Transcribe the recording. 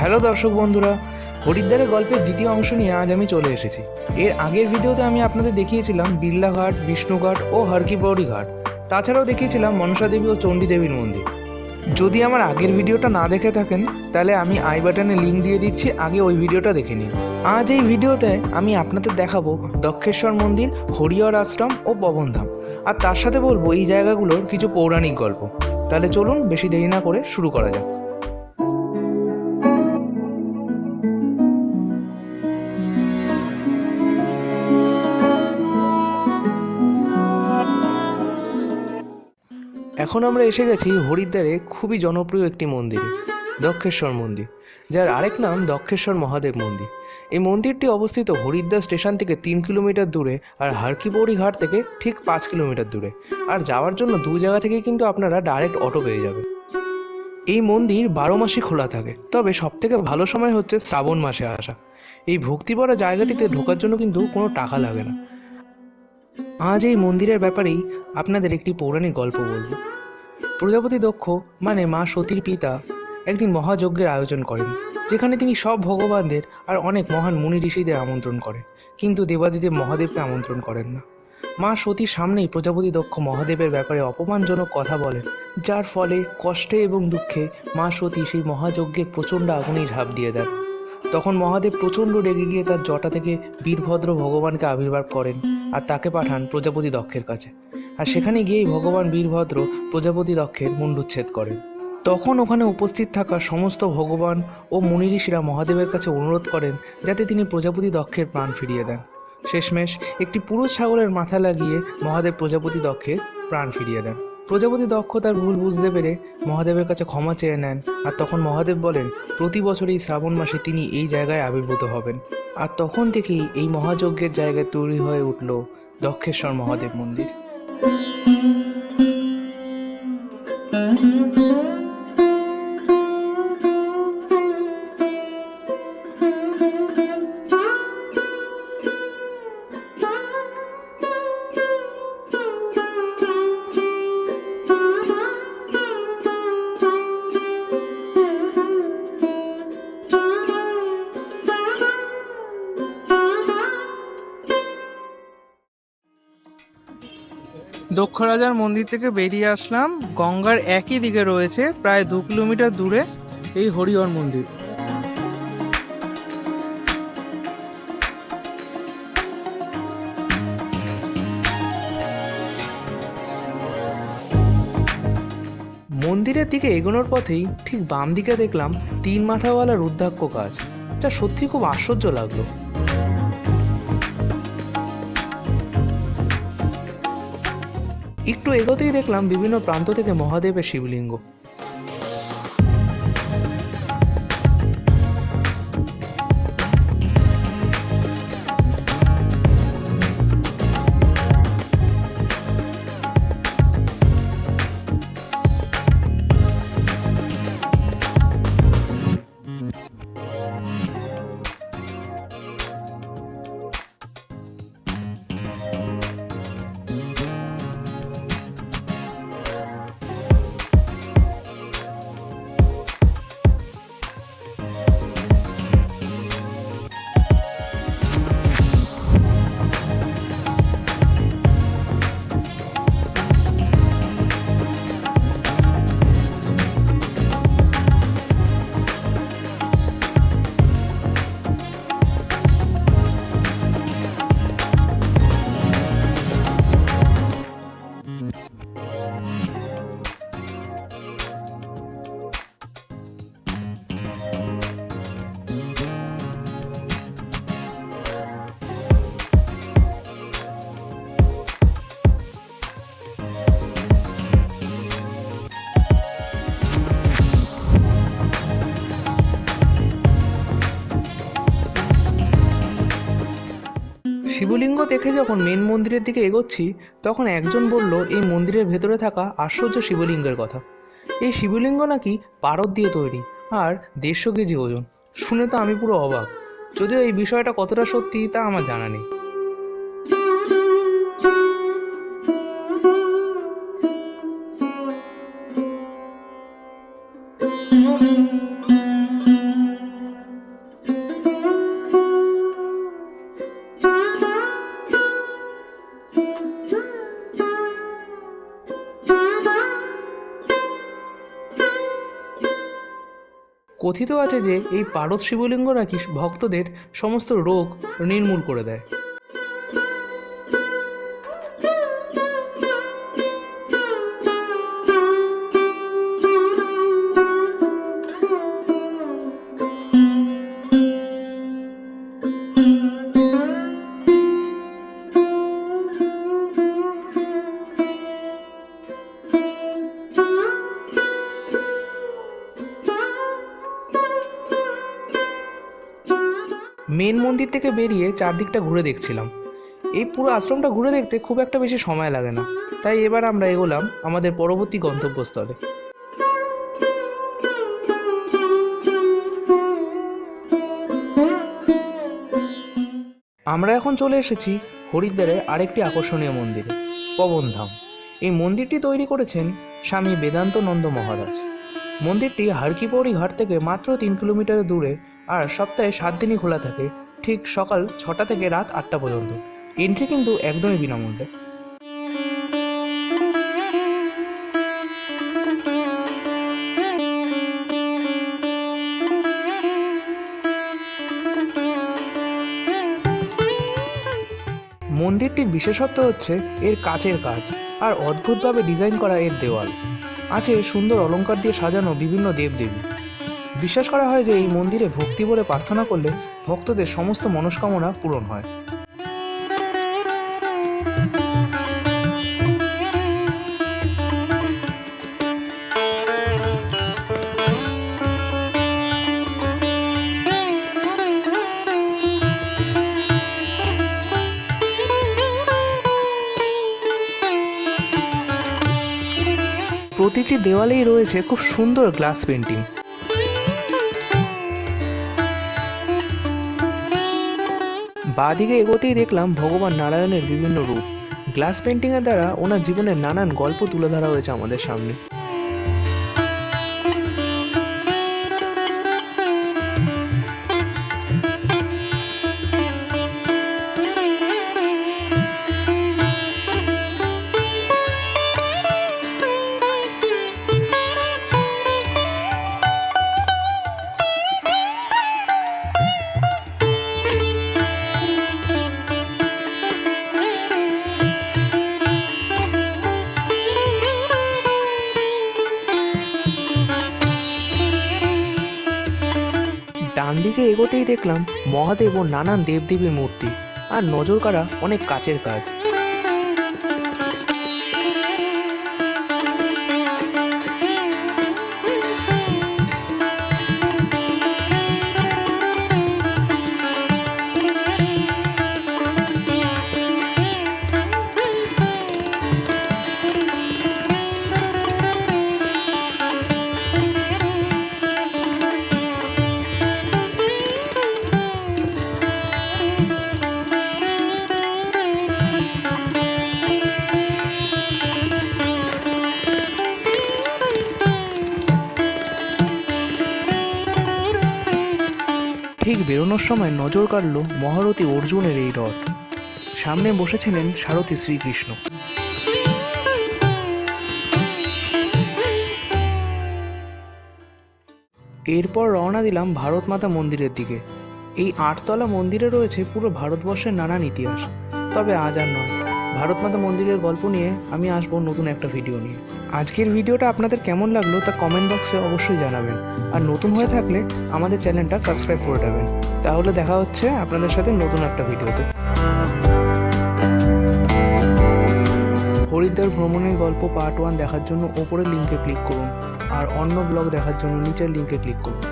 Hello দর্শক বন্ধুরা হরিদ্বারের গল্পের দ্বিতীয় অংশ নিয়ে আজ আমি চলে এসেছি। এর আগের ভিডিওতে আমি আপনাদের দেখিয়েছিলাম বিড়লা ঘাট বিষ্ণুঘাট ও হরকিপৌড়ি ঘাট তাছাড়াও দেখিয়েছিলাম মনসা দেবী ও চণ্ডী দেবীর মন্দির। যদি আমার আগের ভিডিওটা না দেখে থাকেন, তাহলে আমি আই বাটনে লিঙ্ক দিয়ে দিচ্ছি, আগে ওই ভিডিওটা দেখে নিন। আজ এই ভিডিওতে আমি আপনাদের দেখাবো দক্ষেশ্বর মন্দির, হরিহর আশ্রম ও পবনধাম আর তার সাথে বলব এই জায়গাগুলোর কিছু পৌরাণিক গল্প। তাহলে চলুন বেশি দেরি না করে শুরু করা যাক। এখন আমরা এসে গেছি হরিদ্বারে খুবই জনপ্রিয় একটি মন্দিরে, দক্ষেশ্বর মন্দির, যার আরেক নাম দক্ষেশ্বর মহাদেব মন্দির। এই মন্দিরটি অবস্থিত হরিদ্বার স্টেশন থেকে তিন কিলোমিটার দূরে আর হারকিপৌড়ি ঘাট থেকে ঠিক পাঁচ কিলোমিটার দূরে। আর যাওয়ার জন্য দু জায়গা থেকেই কিন্তু আপনারা ডাইরেক্ট অটো পেয়ে যাবেন। এই মন্দির বারো মাসই খোলা থাকে, তবে সবথেকে ভালো সময় হচ্ছে শ্রাবণ মাসে আসা। এই ভক্তিভরা জায়গাটিতে ঢোকার জন্য কিন্তু কোনো টাকা লাগে না। আজ এই মন্দিরের ব্যাপারেই আপনাদের একটি পৌরাণিক গল্প বলব। প্রজাপতি দক্ষ মানে মা সতীর পিতা, একদিন মহাযজ্ঞের আয়োজন করেন, যেখানে তিনি সব ভগবানদের আর অনেক মহান মুনি ঋষিদের আমন্ত্রণ করেন, কিন্তু দেবাদিদেব মহাদেবকে আমন্ত্রণ করেন না। মা সতীর সামনেই প্রজাপতি দক্ষ মহাদেবের ব্যাপারে অপমানজনক কথা বলেন, যার ফলে কষ্টে এবং দুঃখে মা সতী সেই মহাযজ্ঞের প্রচণ্ড আগুনেই ঝাঁপ দিয়ে দেন। তখন মহাদেব প্রচণ্ড রেগে গিয়ে তার জটা থেকে বীরভদ্র ভগবানকে আবির্ভাব করেন আর তাকে পাঠান প্রজাপতি দক্ষের কাছে। আর সেখানে গিয়েই ভগবান বীরভদ্র প্রজাপতি দক্ষের মুন্ডুচ্ছেদ করেন। তখন ওখানে উপস্থিত থাকা সমস্ত ভগবান ও মুনি ঋষিরা মহাদেবের কাছে অনুরোধ করেন যাতে তিনি প্রজাপতি দক্ষের প্রাণ ফিরিয়ে দেন। শেষমেশ একটি পুরুষ ছাগলের মাথা লাগিয়ে মহাদেব প্রজাপতি দক্ষের প্রাণ ফিরিয়ে দেন। প্রজাপতি দক্ষ তার ভুল বুঝতে পেরে মহাদেবের কাছে ক্ষমা চেয়ে নেন আর তখন মহাদেব বলেন, প্রতি বছর এই শ্রাবণ মাসে তিনি এই জায়গায় আবির্ভূত হবেন। আর তখন থেকেই এই মহাযজ্ঞের জায়গায় তৈরি হয়ে উঠল দক্ষেশ্বর মহাদেব মন্দির। Mm-hmm. দক্ষ রাজার মন্দির থেকে বেরিয়ে আসলাম। গঙ্গার একই দিকে রয়েছে, প্রায় দু কিলোমিটার দূরে এই হরিহর মন্দির। মন্দিরের দিকে এগোনোর পথেই ঠিক বাম দিকে দেখলাম তিন মাথাওয়ালা রুদ্রাক্ষ গাছ, যা সত্যি খুব আশ্চর্য লাগল। একটু এগোতেই দেখলাম বিভিন্ন প্রান্ত থেকে মহাদেবের শিবলিঙ্গ। শিবলিঙ্গ দেখে যখন মেন মন্দিরের দিকে এগোচ্ছি, তখন একজন বলল, এই মন্দিরের ভেতরে থাকা আশ্চর্য শিবলিঙ্গের কথা। এই শিবলিঙ্গ নাকি পারদ দিয়ে তৈরি আর দেড়শো কেজি ওজন। শুনে তো আমি পুরো অবাক। যদিও এই বিষয়টা কতটা সত্যি তা আমার জানা নেই। কথিত আছে যে এই পারদ শিবলিঙ্গ নাকি ভক্তদের সমস্ত রোগ নির্মূল করে দেয়। মেন মন্দির থেকে বেরিয়ে চারদিকটা ঘুরে দেখছিলাম। এই পুরো আশ্রমটা ঘুরে দেখতে খুব একটা বেশি সময় লাগে না। তাই এবার আমরা এগোলাম আমাদের পরবর্তী গন্তব্যস্থলে। আমরা এখন চলে এসেছি হরিদ্বারের আরেকটি আকর্ষণীয় মন্দিরে, পবনধাম। এই মন্দিরটি তৈরি করেছেন স্বামী বেদান্তনন্দ মহারাজ। মন্দিরটি হারকিপৌরি ঘাট থেকে মাত্র তিন কিলোমিটার দূরে আর সপ্তাহে সাত দিনই খোলা থাকে, ঠিক সকাল ছটা থেকে রাত আটটা পর্যন্ত। এন্ট্রি কিন্তু একদমই বিনামূল্যে। মন্দিরটির বিশেষত্ব হচ্ছে এর কাচের কাজ আর অদ্ভুতভাবে ডিজাইন করা এর দেওয়াল। আছে সুন্দর অলঙ্কার দিয়ে সাজানো বিভিন্ন দেবদেবী। বিশ্বাস করা হয় যে এই মন্দিরে ভক্তি বলে প্রার্থনা করলে ভক্তদের সমস্ত মনস্কামনা পূরণ হয়। প্রতিটি দেওয়ালেই রয়েছে খুব সুন্দর গ্লাস পেন্টিং বাঁদিকে এগোতেই দেখলাম ভগবান নারায়ণের বিভিন্ন রূপ। গ্লাস পেন্টিংয়ের দ্বারা ওনার জীবনের নানান গল্প তুলে ধরা হয়েছে আমাদের সামনে। ডান দিকে এগোতেই দেখলাম মহাদেব ও নানান দেবদেবীর মূর্তি। আর নজর কাড়া অনেক কাচের কাজ। বেরোনোর সময় নজর কাড়ল মহারথী অর্জুনের এই রথ। সামনে বসেছিলেন সারথী শ্রীকৃষ্ণ। এরপর রওনা দিলাম ভারত মাতা মন্দিরের দিকে। এই আটতলা মন্দিরে রয়েছে পুরো ভারতবর্ষের নানান ইতিহাস। তবে আজ আর নয়। ভারত মাতা মন্দিরের গল্প নিয়ে আমি আসব নতুন একটা ভিডিও নিয়ে। আজকের ভিডিওটা আপনাদের কেমন লাগল তা কমেন্ট বক্সে অবশ্যই জানাবেন। আর নতুন হয়ে থাকলে আমাদের চ্যানেলটা সাবস্ক্রাইব করে দেবেন। তাহলে দেখা হচ্ছে আপনাদের সাথে নতুন একটা ভিডিওতে হরিদ্বার ভ্রমণের গল্প পার্ট ওয়ান দেখার জন্য ওপরের লিঙ্কে ক্লিক করুন। আর অন্য ব্লগ দেখার জন্য নিচের লিঙ্কে ক্লিক করুন।